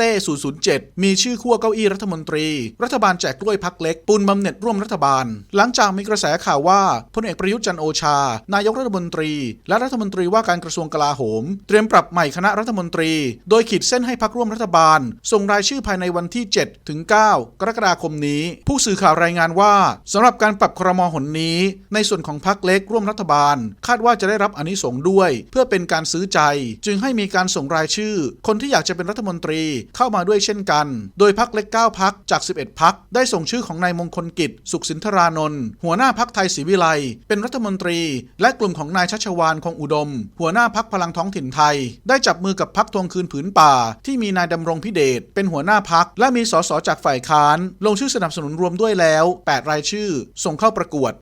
เต้ 007 มีชื่อขั้วเก้าอี้รัฐมนตรี รัฐบาลแจกกล้วยพักเล็ก ปูนบำเหน็จร่วมรัฐบาล หลังจากมีกระแสข่าวว่าพลเอกประยุทธ์จันโอชา นายกรัฐมนตรี และรัฐมนตรีว่าการกระทรวงกลาโหม เตรียมปรับใหม่คณะรัฐมนตรี โดยขีดเส้นให้พักร่วมรัฐบาล ส่งรายชื่อภายในวันที่ 7 ถึง 9 กรกฎาคมนี้ ผู้สื่อข่าวรายงานว่าสำหรับการปรับครมหนนี้ ในส่วนของพักเล็กร่วมรัฐบาล คาดว่าจะได้รับอนิสงส์ด้วย เพื่อเป็นการซื้อใจ จึงให้มีการส่งรายชื่อ คนที่อยากจะเป็นรัฐมนตรีเข้ามาด้วยเช่นกัน โดยพักเล็ก 9 พักจาก 11 พักได้ส่งชื่อของนายมงคลกิจ สุขสินธารานนท์หัวหน้าพักไทยศรีวิไลเป็นรัฐมนตรี และกลุ่มของนายชัชวานคงอุดม หัวหน้าพักพลังท้องถิ่นไทย ได้จับมือกับพักทวงคืนผืนป่า ที่มีนายดำรงพิเดชเป็นหัวหน้าพักและมีสสจากฝ่ายค้าน ลงชื่อสนับสนุนรวมด้วยแล้ว 8 รายชื่อ ส่งเข้าประกวด